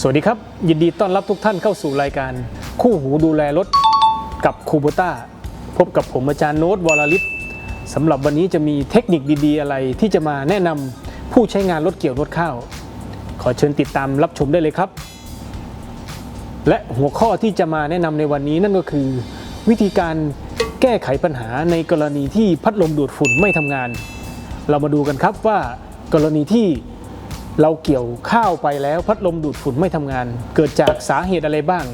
สวัสดีครับ ยินดีต้อนรับทุกท่านเข้าสู่รายการ คู่หูดูแลรถกับคูโบต้าพบกับผมอาจารย์โน้ตวรลิศสำหรับวันนี้จะมีเทคนิคดีๆ อะไรที่จะมาแนะนำผู้ใช้งานรถเกี่ยวนวดข้าว ขอเชิญติดตามรับชมได้เลยครับ และหัวข้อที่จะมาแนะนำในวันนี้นั่นก็คือ วิธีการแก้ไขปัญหาในกรณีที่พัดลมดูดฝุ่นไม่ทำงาน เรามาดูกันครับว่ากรณีที่ เราเกี่ยวข้าวไปแล้วพัดลมดูดฝุ่นไม่ทำงาน เกิดจากสาเหตุอะไรบ้าง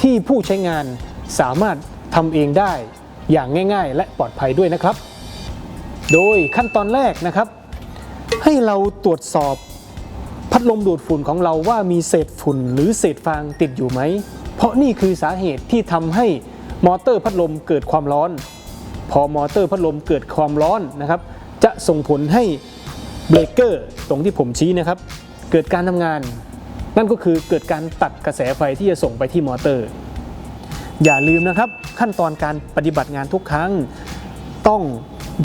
ที่ผู้ใช้งานสามารถทำเองได้อย่างง่าย ๆ และปลอดภัยด้วยนะครับ โดยขั้นตอนแรกนะครับ ให้เราตรวจสอบพัดลมดูดฝุ่นของเราว่ามีเศษฝุ่นหรือเศษฟางติดอยู่ไหม เพราะนี่คือสาเหตุที่ทำให้มอเตอร์พัดลมเกิดความร้อน พอมอเตอร์พัดลมเกิดความร้อนนะครับ จะส่งผลให้ เบรกเกอร์ตรงที่ผมชี้นะครับ เกิดการทำงาน นั่นก็คือเกิดการตัดกระแสไฟที่จะส่งไปที่มอเตอร์ อย่าลืมนะครับขั้นตอนการปฏิบัติงานทุกครั้ง ต้อง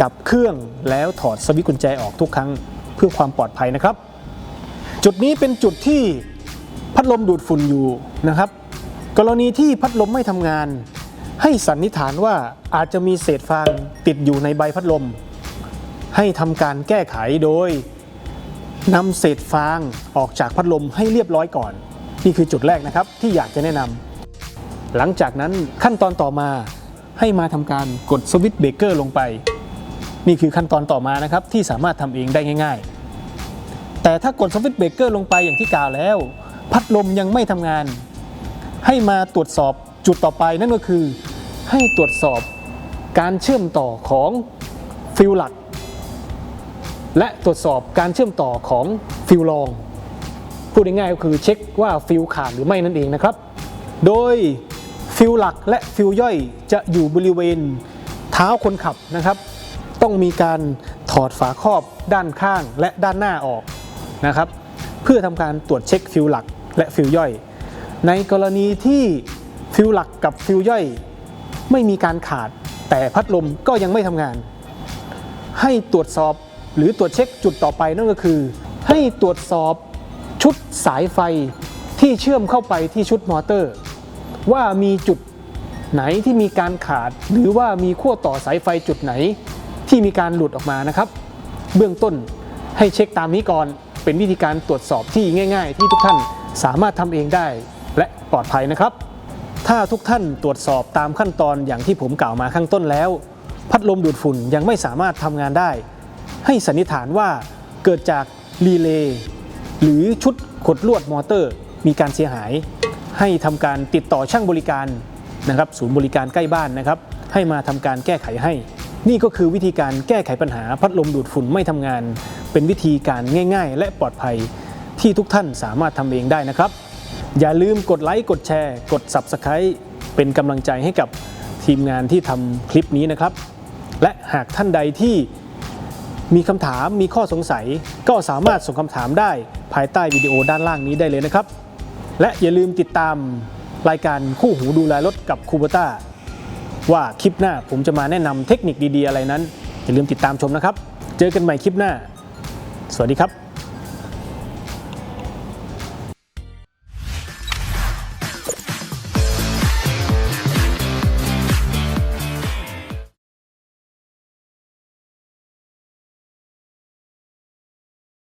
ดับเครื่องแล้วถอดสวิตช์กุญแจออกทุกครั้งเพื่อความปลอดภัยนะครับ จุดนี้เป็นจุดที่พัดลมดูดฝุ่นอยู่นะครับ กรณีที่พัดลมไม่ทำงาน ให้สันนิษฐานว่าอาจจะมีเศษฟางติดอยู่ในใบพัดลม ให้ทำการแก้ไขโดยนำเศษฟางออกจากพัดลมให้เรียบร้อยก่อน นี่คือจุดแรกนะครับที่อยากจะแนะนำหลังจากนั้นขั้นตอนต่อมาให้มาทำการกดสวิตช์เบรกเกอร์ลงไป นี่คือขั้นตอนต่อมานะครับที่สามารถทำเองได้ง่าย ๆ แต่ถ้ากดสวิตช์เบรกเกอร์ลงไปอย่างที่กล่าวแล้ว พัดลมยังไม่ทำงาน ให้มาตรวจสอบจุดต่อไปนั่นก็คือ ให้ตรวจสอบการเชื่อมต่อของฟิวหลัก และตรวจสอบการเชื่อมต่อของฟิวรองพูดง่ายๆก็คือเช็คว่าฟิวขาดหรือไม่นั่นเองนะครับ โดยฟิวหลักและฟิวย่อยจะอยู่บริเวณเท้าคนขับนะครับ ต้องมีการถอดฝาครอบด้านข้างและด้านหน้าออกนะครับ เพื่อทำการตรวจเช็คฟิวหลักและฟิวย่อย ในกรณีที่ฟิวหลักกับฟิวย่อย ไม่มีการขาดแต่พัดลมก็ยังไม่ทำงาน ให้ตรวจสอบ หรือตรวจเช็คจุดต่อไปนั่นก็คือ ให้ตรวจสอบชุดสายไฟที่เชื่อมเข้าไปที่ชุดมอเตอร์ ว่ามีจุดไหนที่มีการขาด หรือว่ามีขั้วต่อสายไฟจุดไหนที่มีการหลุดออกมานะครับ เบื้องต้นให้เช็คตามนี้ก่อนเป็นวิธีการตรวจสอบที่ง่าย ๆ ที่ทุกท่านสามารถทำเองได้และปลอดภัยนะครับ ถ้าทุกท่านตรวจสอบตามขั้นตอนอย่างที่ผมกล่าวมาข้างต้นแล้ว พัดลมดูดฝุ่นยังไม่สามารถทำงานได้ ให้สันนิษฐานว่าเกิดจากรีเลย์หรือชุดขดลวดมอเตอร์ มีการเสียหาย ให้ทำการติดต่อช่างบริการนะครับศูนย์บริการใกล้บ้านนะครับ ให้มาทำการแก้ไขให้ นี่ก็คือวิธีการแก้ไขปัญหาพัดลมดูดฝุ่นไม่ทำงาน เป็นวิธีการง่าย ๆ และปลอดภัยที่ทุกท่านสามารถทำเองได้นะครับ อย่าลืมกดไลค์กดแชร์ กด Subscribe เป็นกำลังใจให้กับทีมงานที่ทำคลิปนี้นะครับ และหากท่านใดที่ มีคำถามมีข้อสงสัย ก็สามารถส่งคำถามได้ภายใต้วิดีโอด้านล่างนี้ได้เลยนะครับ และอย่าลืมติดตามรายการคู่หูดูแลรถกับคูเบต้าว่าคลิปหน้าผมจะมาแนะนำเทคนิคดีๆอะไรนั้น อย่าลืมติดตามชมนะครับ เจอกันใหม่คลิปหน้า สวัสดีครับ